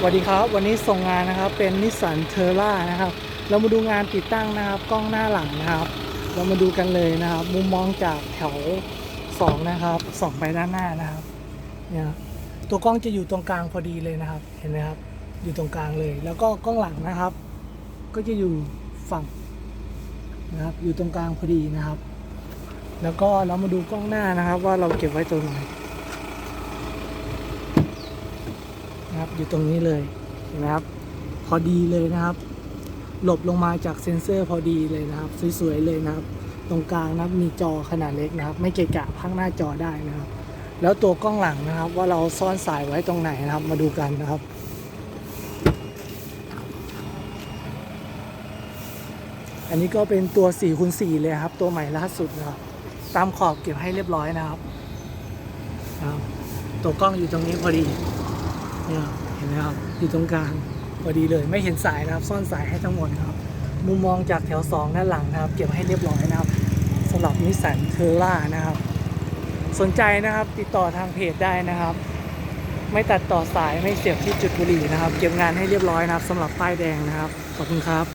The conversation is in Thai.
สวัสดีครับ วันนี้ส่งงานนะครับเป็นนิสสันเทอร่านะครับ เรามาดูงานติดตั้งนะครับกล้องหน้าหลังนะครับ เรามาดูกันเลยนะครับ มุมมองจากแถวสองนะครับส่องไปด้านหน้านะครับเนี่ยตัวกล้องจะอยู่ตรงกลางพอดีเลยนะครับ เห็นไหมครับ อยู่ตรงกลางเลย แล้วก็กล้องหลังนะครับ ก็จะอยู่ฝั่งนะครับ อยู่ตรงกลางพอดีนะครับ แล้วก็เรามาดูกล้องหน้านะครับ ว่าเราเก็บไว้ตรงไหน นะครับ อยู่ตรงนี้เลยเห็นไหมครับ พอดีเลยนะครับ หลบลงมาจากเซ็นเซอร์พอดีเลยนะครับ สวยๆเลยนะครับ ตรงกลางนะครับมีจอขนาดเล็กนะครับ ไม่เกะกะพังหน้าจอได้นะครับ แล้วตัวกล้องหลังนะครับ ว่าเราซ่อนสายไว้ตรงไหนนะครับ มาดูกันนะครับอันนี้ก็เป็นตัว4คูณ4เลยครับ ตัวใหม่ล่าสุดนะครับ ตามขอบเก็บให้เรียบร้อยนะครับนะครับตัวกล้องอยู่ตรงนี้พอดี เนี่ยเห็นไหมครับอยู่ตรงกลางพอดีเลยไม่เห็นสายนะครับ ซ่อนสายให้ทั้งหมดครับ มุมมองจากแถว 2 ด้านหลังนะครับ เก็บให้เรียบร้อยนะครับสำหรับนิสสันเทอร่านะครับ สนใจนะครับติดต่อทางเพจได้นะครับ ไม่ตัดต่อสายไม่เสียบที่จุดบุหรี่นะครับ เก็บงานให้เรียบร้อยนะครับสำหรับป้ายแดงนะครับขอบคุณครับ